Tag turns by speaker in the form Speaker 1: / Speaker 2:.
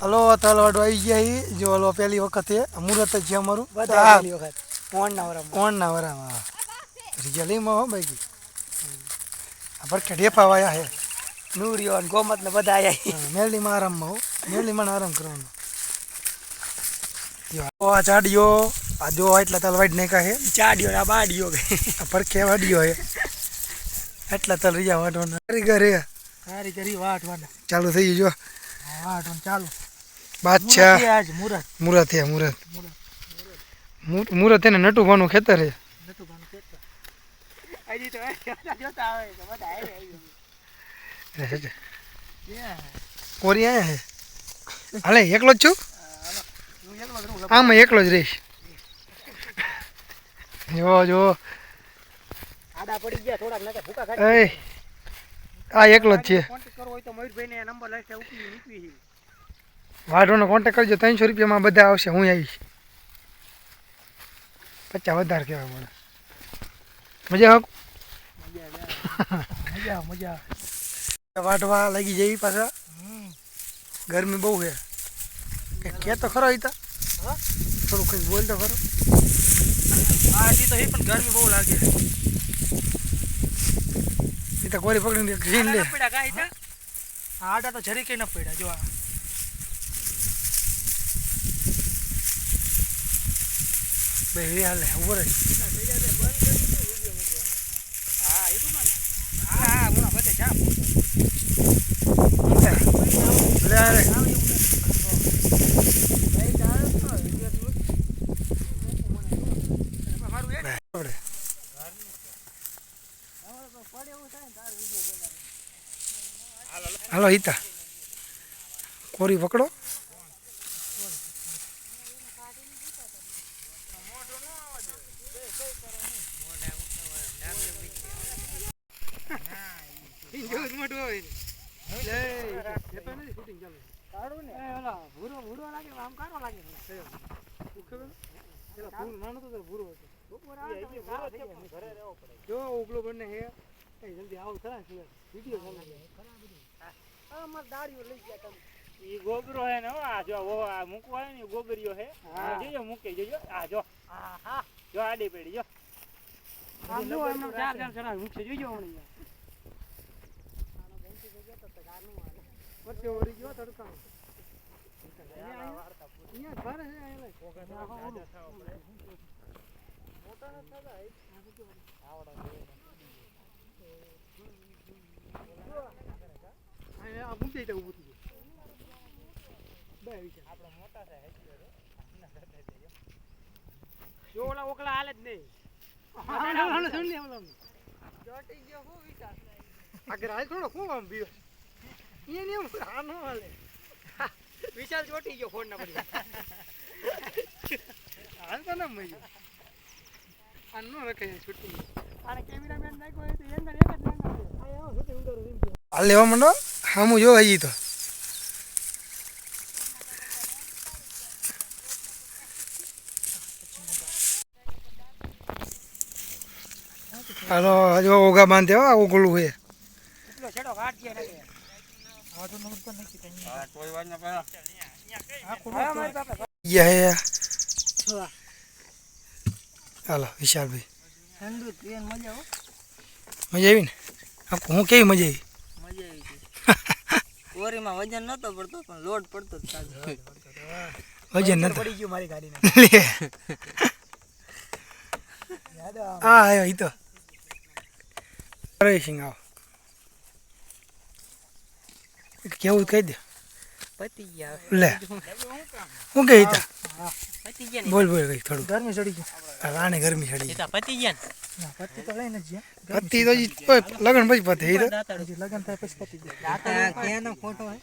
Speaker 1: Hello તલવાડો આવી ગયા ઈ જો હલો પહેલી વખતે મુહૂર્ત જ છે અમારું.
Speaker 2: પહેલી વખત. કોણના વરામાં.
Speaker 1: કોણના વરામાં રિજલિંગમાં હો બાકી આ ભરખે ઢેફા વાયા હે.
Speaker 2: નૂરીઓ ને ગોમત ને બધા આયા
Speaker 1: હા, મેરડીમાં આરામમાં હો. મેરડીમાં આરામ કરવાનો. આ ચાડીઓ આ જો એટલા તલ વાઈડ નહીં હે.
Speaker 2: ચાડીઓ આ બાડીઓ.
Speaker 1: પરખે ભરખે વાડીઓ હે. એટલા તલ રહ્યા વાટવાના. હે
Speaker 2: સારી કરી વાટવાના.
Speaker 1: ચાલુ થઈ ગયું જો.
Speaker 2: વાટવાનું ચાલુ.
Speaker 1: બાદશાહ
Speaker 2: મુરત
Speaker 1: હે મુરત. મુરત એને નટુભાનું ખેતર હે કોરી આયા હે? હાલે એકલો જ છું? આમાં એકલો જ રહીશ. જો જો.
Speaker 2: આડા પડી ગયા થોડાક નકર ભૂકા ખાઈ
Speaker 1: આ એકલો જ છે.
Speaker 2: કોન્ટેક્ટ કરવો હોય તો મયુરભાઈ ને નંબર લઈ ઉપી નીકળી છે
Speaker 1: વાઢોનો કોન્ટેક કરજો ત્રણસો રૂપિયામાં બધા આવશે હું આવીશ. પચાસ વધારે કહેવાય મને મજા હક
Speaker 2: મજા મજા.
Speaker 1: વાઢવા લાગી જઈ પાછા. ગરમી બહુ છે. કે કે તો ખરો ઈતા
Speaker 2: હા?
Speaker 1: થોડું કંઈક બોલ તો ખરો.
Speaker 2: હા હજી તો એ પણ ગરમી બહુ લાગે.
Speaker 1: એ તો કોરી પકડીને ઘીન લે.
Speaker 2: છે? આડા તો જરી કંઈ ન પડ્યા જો આ.
Speaker 1: ભાઈ હાલે ઊભો રહે.
Speaker 2: હા એ તો મને હા હા બધે જા
Speaker 1: લે. હાલો, હિતા. કોરી પકડો.
Speaker 2: મોટું હોય કાઢું ને એ ઓલા ભૂરો ભૂરો લાગે આમ કારો લાગે. આવે તો. ઘરે રહેવો પડે
Speaker 1: જો ઉગલો બને હે એ જલ્દી આવું ખરા છે વિડિયો ચાલે
Speaker 2: આ માર દાડીઓ લઈ ગયા તમે
Speaker 3: ઈ ગોબરો હે ને આ જો ઓ આ મૂકવા હોય ને ઈ ગોબરીઓ હે. આ જોજો મૂકે જોજો આ જો.
Speaker 2: હા હા.
Speaker 3: જો આડી પડી જો.
Speaker 2: આમ જો ચાર ચાર મૂકશે જોજો હમણાં
Speaker 1: વચ્ચે ઓરી ગયો તડકા અહીંયા ભારે છે અહીંયા આ મૂકી ઊભું થઈ બે વિચાર
Speaker 3: આપણો મોટા છે હેજી
Speaker 2: જો. ઓલા ઓકલા હાલે જ નહીં. ચોટી ગયો હું વિચાર.
Speaker 1: આગળ હાલ થોડો શું આમ બીયો? અહીંયા ને એમ આ નો હાલે.
Speaker 2: વિશાલ ચોટી ગયો ફોન ના પડી
Speaker 1: હાલ તો ના મળી આ ન રખાય છૂટી.
Speaker 2: આને કેમેરામેન નાખ્યો તો એક જ એમ
Speaker 1: હાલ લેવા માંડો. હામું જો હજી તો. હાલો જો ઓગા બાંધે હો આ ઓગળું
Speaker 3: હા.
Speaker 2: હા છ
Speaker 1: હાલો વિશાલભાઈ.
Speaker 2: મજા હો.
Speaker 1: મજા આવી ને? આ હું કેવી મજા આવી?
Speaker 4: મજા આવી કોરીમાં વજન નતો પડતો પણ લોડ પડતો
Speaker 1: વજન નથી
Speaker 2: પડી ગયું મારી ગાડીને યાદ
Speaker 1: હા એ ઈ તો. સિંગ આવો. કેવું કહી દે
Speaker 4: પતી ગયા
Speaker 1: લે હું કે ઈતા
Speaker 4: પતી ગયા
Speaker 1: બોલ બોલ કઈ થોડું
Speaker 2: ગરમી ચડી ગઈ
Speaker 1: રાણે ગરમી ચડી
Speaker 4: ગઈ પતી ગયા
Speaker 2: ના પતિ તો લઈને જ ગયા
Speaker 1: તો લગન પછી પતે
Speaker 2: લગન થાય પછી પતિ
Speaker 4: ક્યાંનો ફોટો હે